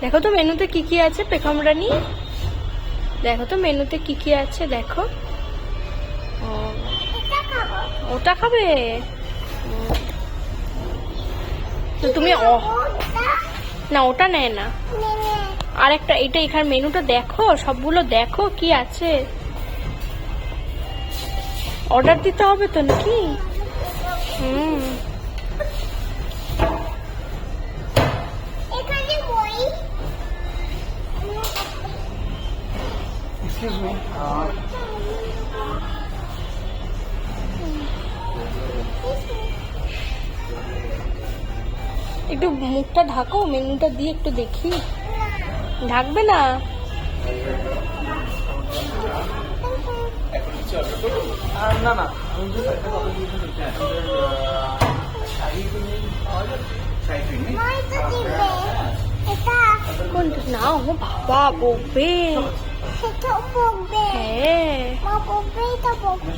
দেখো তো মেনুতে কি কি আছে পেখমরানি দেখো তো মেনুতে কি কি আছে, দেখো। ওটা খাবে। তো তুমি না, ওটা নেয় না। আর একটা এটা এখানে মেনুটা দেখো, সবগুলো দেখো, কি আছে? অর্ডার দিতে হবে তো নাকি? Excuse me. Uh, একটু মুখটা ঢাকো মেনুটা দিয়ে একটু দেখি। ঢাকবে না? না শাড়ি শাড়ি 나온 거 봐봐, 보배. 저보배. 네. 뭐 보배도 보배.